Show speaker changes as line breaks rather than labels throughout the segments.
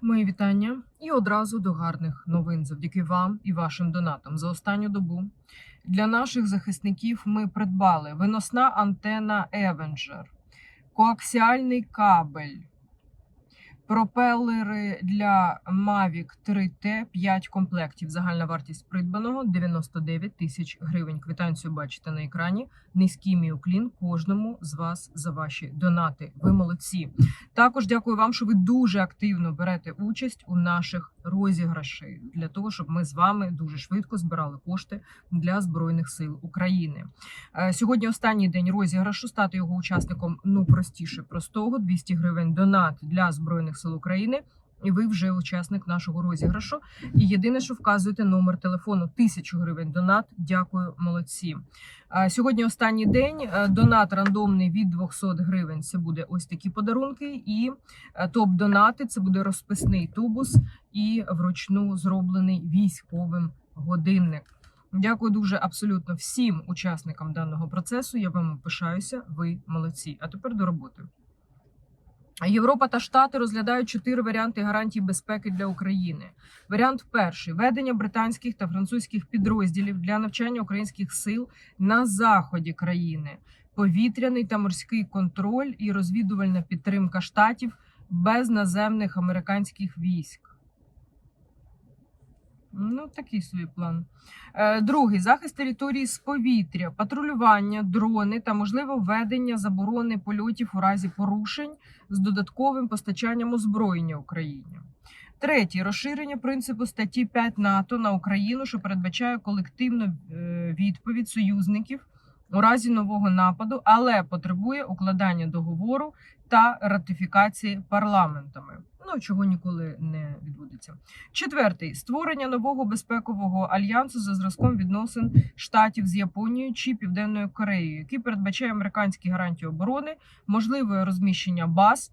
Мої вітання і одразу до гарних новин завдяки вам і вашим донатам. За останню добу для наших захисників ми придбали виносна антена Avenger, коаксіальний кабель, пропелери для Mavic 3T 5 комплектів. Загальна вартість придбаного 99 тисяч гривень. Квитанцію бачите на екрані. Низький мій уклін кожному з вас за ваші донати. Ви молодці. Також дякую вам, що ви дуже активно берете участь у наших розіграшах для того, щоб ми з вами дуже швидко збирали кошти для збройних сил України. Е, Сьогодні останній день розіграшу. Стати його учасником ну простіше простого 200 гривень донат для збройних сил України. І ви вже учасник нашого розіграшу. І єдине, що вказуєте номер телефону 1000 гривень донат. Дякую, молодці. Сьогодні останній день. Е, Донат рандомний від 200 гривень. Це буде ось такі подарунки. І е, топ-донати це буде розписний тубус і вручну зроблений військовим годинник. Дякую дуже абсолютно всім учасникам даного процесу. Я вам пишаюся. Ви молодці. А тепер до роботи. Європа та Штати розглядають чотири варіанти гарантій безпеки для України. Варіант перший ведення британських та французьких підрозділів для навчання українських сил на заході країни, повітряний та морський контроль і розвідувальна підтримка штатів без наземних американських військ. Ну, такий собі план. Е, Другий захист території з повітря, патрулювання, дрони та можливо введення заборони польотів у разі порушень з додатковим постачанням озброєння Україні. Третій розширення принципу статті 5 НАТО на Україну, що передбачає колективну е, відповідь союзників у разі нового нападу, але потребує укладання договору та ратифікації парламентами. Ну чого ніколи не відбудеться. Четвертий створення нового безпекового альянсу за зразком відносин штатів з Японією чи Південною Кореєю, який передбачає американські гарантії оборони, можливе розміщення баз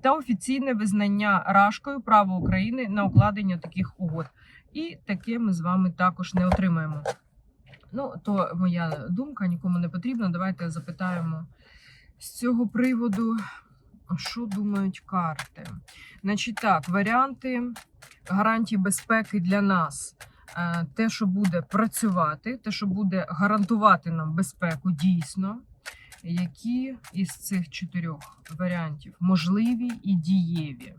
та офіційне визнання Рашкою права України на укладення таких угод. І таке ми з вами також не отримаємо. Ну, то моя думка нікому не потрібна. Давайте запитаємо з цього приводу, що думають карти. Значить, так, варіанти гарантій безпеки для нас. Е, Те, що буде працювати, те, що буде гарантувати нам безпеку дійсно. Які із цих чотирьох варіантів можливі і дієві?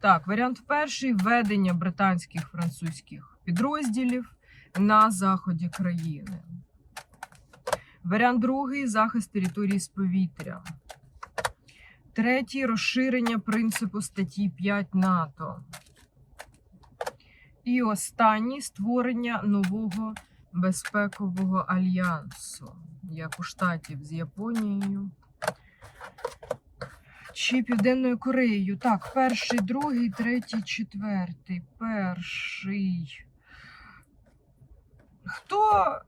Так, варіант перший введення британських французьких підрозділів на заході країни. Варіант другий захист території з повітря. Третій розширення принципу статті 5 НАТО. І останній створення нового безпекового альянсу, як у штатів з Японією чи Південною Кореєю. Так, перший, другий, третій, четвертий. Перший. Хто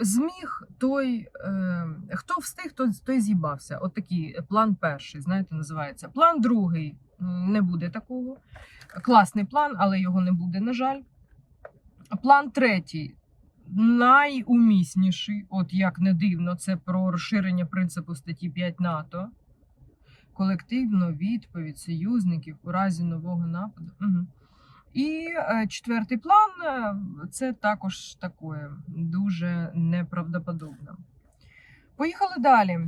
зміг, той. Е, хто встиг, той, той з'їбався. От такий план перший, знаєте, називається. План другий не буде такого. Класний план, але його не буде, на жаль. План третій. Найумісніший, от як не дивно, це про розширення принципу статті 5 НАТО. Колективну відповідь союзників у разі нового нападу. Угу. І е, четвертий план е, це також таке дуже неправдоподобно. Поїхали далі.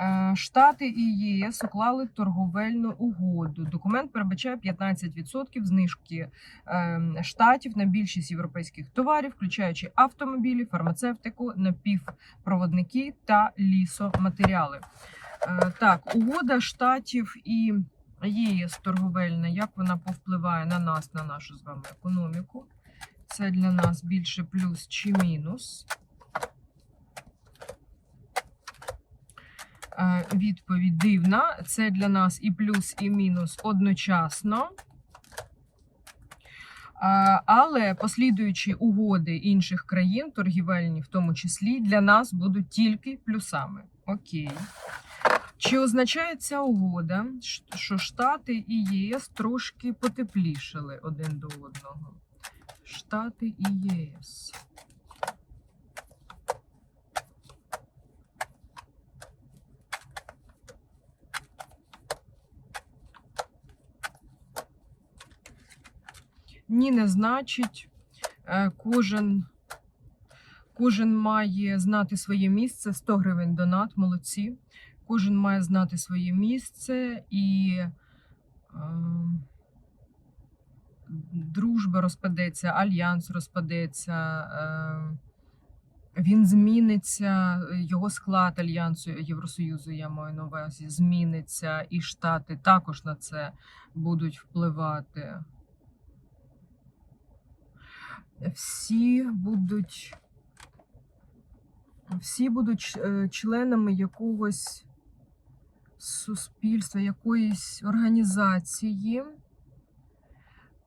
Е, Штати і ЄС уклали торговельну угоду. Документ передбачає 15% знижки штатів на більшість європейських товарів, включаючи автомобілі, фармацевтику, напівпроводники та лісоматеріали. Так, угода штатів і ЄС торговельна, як вона повпливає на нас, на нашу з вами економіку. Це для нас більше плюс чи мінус. Е, Відповідь дивна. Це для нас і плюс, і мінус одночасно. Але послідуючі угоди інших країн, торгівельні в тому числі, для нас будуть тільки плюсами. Окей. Чи означає ця угода, що Штати і ЄС трошки потеплішали один до одного? Штати і ЄС. Ні, не значить. Е, Кожен, кожен має знати своє місце. 100 гривень донат, молодці. Кожен має знати своє місце і е, дружба розпадеться, альянс розпадеться. Е, він зміниться, його склад альянсу Євросоюзу, я маю на увазі, зміниться, і Штати також на це будуть впливати. Всі будуть, всі будуть е, членами якогось суспільства, якоїсь організації.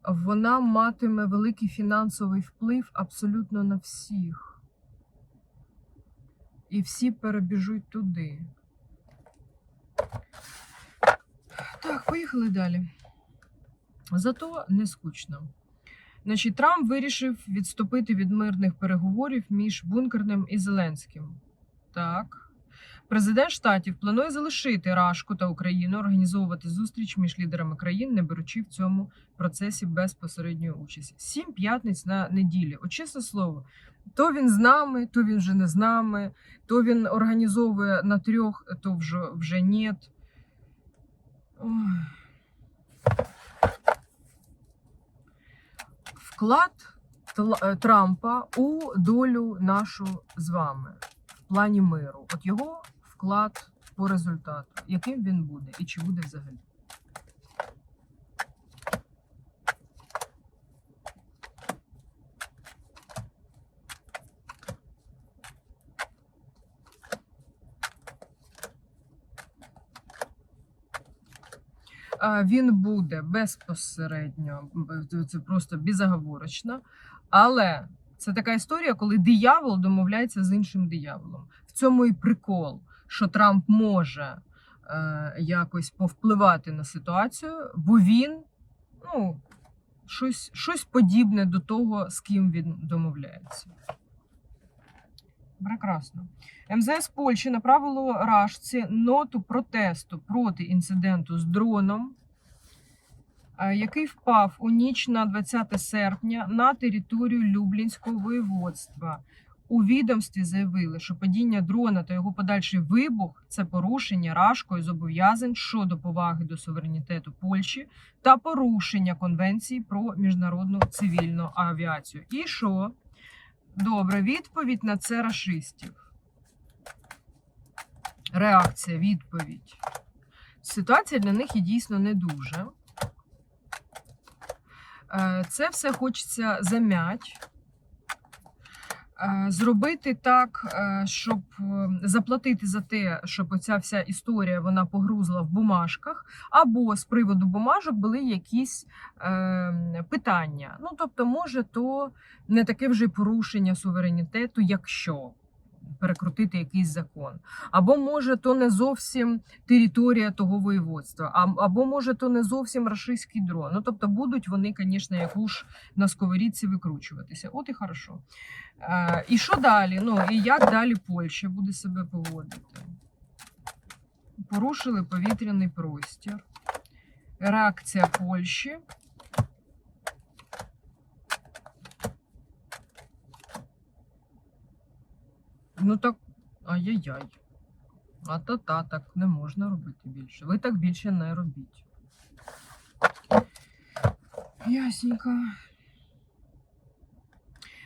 Вона матиме великий фінансовий вплив абсолютно на всіх. І всі перебіжуть туди. Так, поїхали далі. Зато не скучно. Значить, Трамп вирішив відступити від мирних переговорів між Бункерним і Зеленським. Так. Президент штатів планує залишити Рашку та Україну, організовувати зустріч між лідерами країн, не беручи в цьому процесі безпосередньої участі. Сім п'ятниць на неділі. От чесне слово, то він з нами, то він вже не з нами, то він організовує на трьох, то вже, вже ні. Вклад е, Трампа у долю нашу з вами в плані миру. От його вклад по результату, яким він буде і чи буде взагалі. Він буде безпосередньо, це просто безоговорочно. Але це така історія, коли диявол домовляється з іншим дияволом. В цьому і прикол, що Трамп може е, якось повпливати на ситуацію, бо він ну, щось, щось подібне до того, з ким він домовляється. Прекрасно. МЗС Польщі направило Рашці ноту протесту проти інциденту з дроном, е, який впав у ніч на 20 серпня на територію Люблінського воєводства. У відомстві заявили, що падіння дрона та його подальший вибух це порушення Рашкою зобов'язань щодо поваги до суверенітету Польщі та порушення Конвенції про міжнародну цивільну авіацію. І що? Добре, відповідь на це рашистів. Реакція, відповідь. Ситуація для них і дійсно не дуже. Е, Це все хочеться зам'ять. Е, Зробити так, е, щоб е, заплатити за те, щоб оця вся історія вона погрузла в бумажках, або з приводу бумажок були якісь е, питання. Ну, тобто, може, то не таке вже порушення суверенітету, якщо перекрутити якийсь закон. Або може, то не зовсім територія того воєводства, або може, то не зовсім рашистський дрон. Ну, тобто, будуть вони, звісно, яку ж на сковорідці викручуватися. От і хорошо. Е, і що далі? Ну, і як далі Польща буде себе поводити? Порушили повітряний простір. Реакція Польщі. Ну так, ай-яй-яй. А то та так не можна робити більше. Ви так більше не робіть. Ясненько.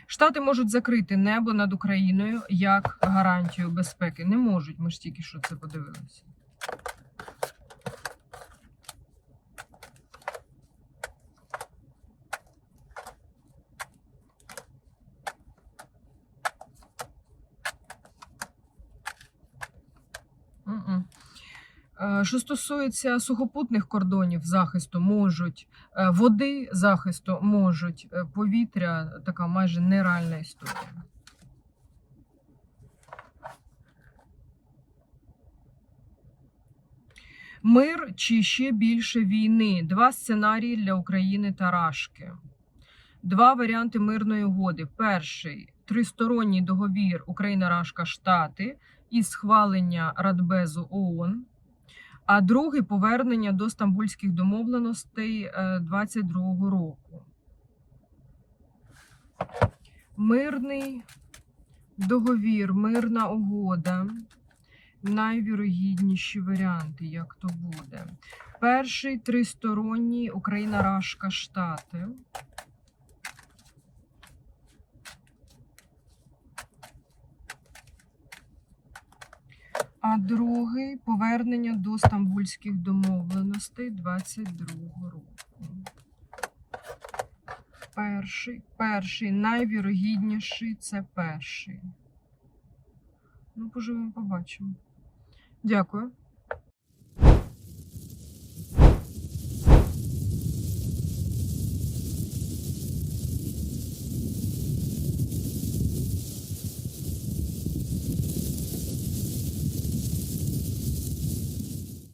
Штати можуть закрити небо над Україною як гарантію безпеки. Не можуть, ми ж тільки що це подивилися. Мгм. Е, Що стосується сухопутних кордонів захисту, можуть е, води захисту можуть, е, повітря така майже нереальна історія. Мир чи ще більше війни. Два сценарії для України та Рашки. Два варіанти мирної угоди. Перший тристоронній договір Україна-Рашка Штати і схвалення Радбезу ООН. А другий повернення до стамбульських домовленостей е, 22-го року. Мирний договір, мирна угода. Найвірогідніші варіанти, як то буде. Перший тристоронній Україна, Рашка, Штати. А другий повернення до стамбульських домовленостей 22 року. Перший, перший, найвірогідніший це перший. Ну, поживемо, побачимо. Дякую.